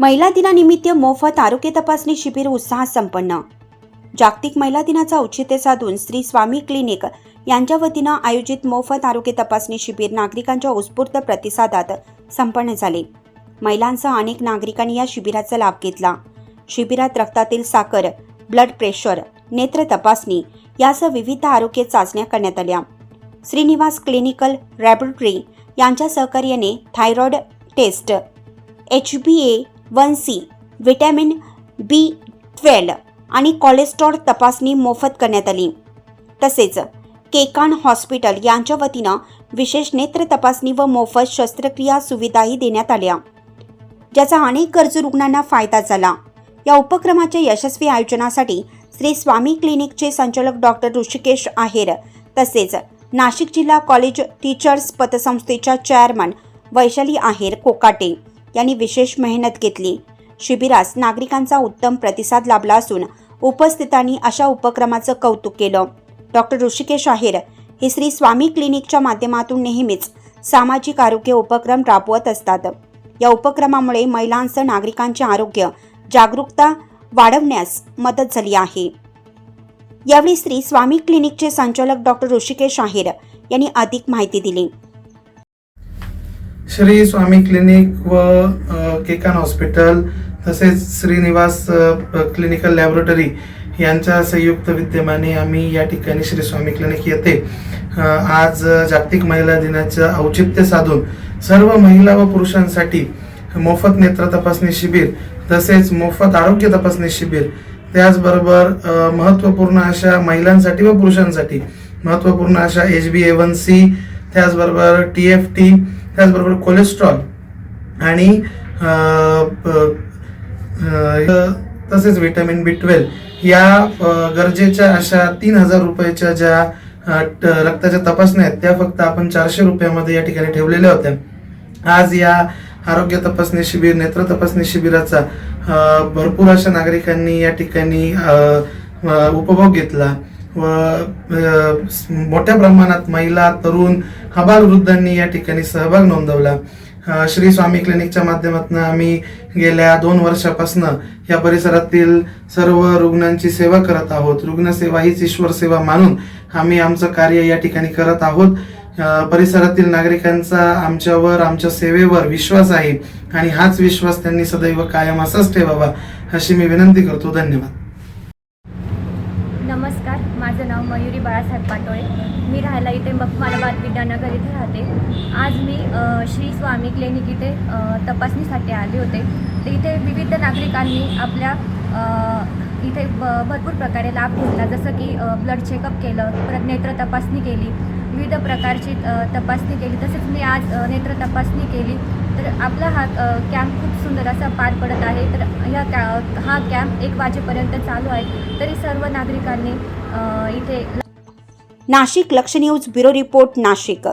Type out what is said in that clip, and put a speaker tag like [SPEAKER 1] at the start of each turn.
[SPEAKER 1] महिला दिनानिमित्त मोफत आरोग्य तपासणी शिबिर उत्साहात संपन्न. जागतिक महिला दिनाचं औचित्य साधून श्री स्वामी क्लिनिक यांच्या वतीनं आयोजित मोफत आरोग्य तपासणी शिबिर नागरिकांच्या उत्स्फूर्त प्रतिसादात संपन्न झाले. महिलांसह अनेक नागरिकांनी या शिबिराचा लाभ घेतला. शिबिरात रक्तातील साखर ब्लड प्रेशर नेत्र तपासणी यासह विविध आरोग्य चाचण्या करण्यात आल्या. श्रीनिवास क्लिनिकल लॅबोरेटरी यांच्या सहकार्याने thyroid test H B A one C vitamin B twelve आणि कोलेस्ट्रॉल तपासणी मोफत करण्यात आली. तसेच केकान हॉस्पिटल यांच्या वतीनं विशेष नेत्र तपासणी व मोफत शस्त्रक्रिया सुविधाही देण्यात आल्या. ज्याचा अनेक गरजू रुग्णांना फायदा झाला. या उपक्रमाच्या यशस्वी आयोजनासाठी श्री स्वामी क्लिनिकचे संचालक डॉक्टर ऋषिकेश आहेर तसेच नाशिक जिल्हा कॉलेज टीचर्स पतसंस्थेच्या चेअरमन वैशाली आहेर कोकाटे. यांनी विशेष मेहनत घेतली. शिबिरास नागरिकांचा उत्तम प्रतिसाद लाभला असून उपस्थितांनी अशा उपक्रमाचं कौतुक केलं. डॉक्टर ऋषिकेश आहेर हे श्री स्वामी क्लिनिकच्या माध्यमातून नेहमीच सामाजिक आरोग्य उपक्रम राबवत असतात. या उपक्रमामुळे महिलांसह नागरिकांचे आरोग्य जागरूकता वाढवण्यास मदत झाली आहे. यावेळी श्री स्वामी क्लिनिकचे संचालक डॉक्टर ऋषिकेश आहेर यांनी अधिक माहिती दिली.
[SPEAKER 2] श्री स्वामी क्लिनिक व केकान हॉस्पिटल तसेच श्रीनिवास क्लिनिकल लॅबोरेटरी यांच्या संयुक्त विद्यमाने आम्ही या ठिकाणी श्री स्वामी क्लिनिक येथे आज जागतिक महिला दिनाचं औचित्य साधून सर्व महिला व पुरुषांसाठी मोफत नेत्र तपासणी शिबिर तसेच मोफत आरोग्य तपासणी शिबिर त्याचबरोबर महत्त्वपूर्ण अशा महिलांसाठी व पुरुषांसाठी महत्त्वपूर्ण अशा H B A one C त्याचबरोबर टी एफ टी त्याचबरोबर कोलेस्ट्रॉल आणि तसेच व्हिटॅमिन बी ट्वेल्व या गरजेच्या अशा तीन हजार रुपयाच्या ज्या रक्ताच्या तपासण्या आहेत त्या फक्त आपण चारशे रुपयामध्ये या ठिकाणी ठेवलेल्या होत्या. आज या आरोग्य तपासणी शिबिर नेत्र तपासणी शिबिराचा भरपूर अशा नागरिकांनी या ठिकाणी उपभोग घेतला. व मोठ्या प्रमाणात महिला तरुण हबाल वृद्धांनी या ठिकाणी सहभाग नोंदवला. श्री स्वामी क्लिनिकच्या माध्यमातून आम्ही गेल्या दोन वर्षापासून या परिसरातील सर्व रुग्णांची सेवा करत आहोत. रुग्णसेवा हीच ईश्वर सेवा मानून आम्ही आमचं कार्य या ठिकाणी करत आहोत. परिसरातील नागरिकांचा आमच्यावर आमच्या सेवेवर विश्वास आहे आणि हाच विश्वास त्यांनी सदैव कायम असाच ठेवावा अशी मी विनंती करतो. धन्यवाद.
[SPEAKER 3] नमस्कार माझं नाव मयुरी बाळासाहेब पाटोळे. मी राहायला इथे मखमालाबाद विद्यानगर इथे राहते. आज मी श्री स्वामी क्लिनिक इथे तपासणीसाठी आले होते. तर इथे विविध नागरिकांनी आपल्या इथे ब भरपूर प्रकारे लाभ घेतला. जसं की ब्लड चेकअप केलं परत नेत्र तपासणी केली विविध प्रकारची तपासणी केली. तसेच मी आज नेत्र तपासणी केली. तर आपला हा कॅम्प खूप सुंदर असा पार पडत आहे. तर ह्या कॅ हा कॅम्प एक वाजेपर्यंत चालू आहे. तरी सर्व नागरिकांनी इथे
[SPEAKER 1] नाशिक लक्ष न्यूज ब्युरो रिपोर्ट नाशिक.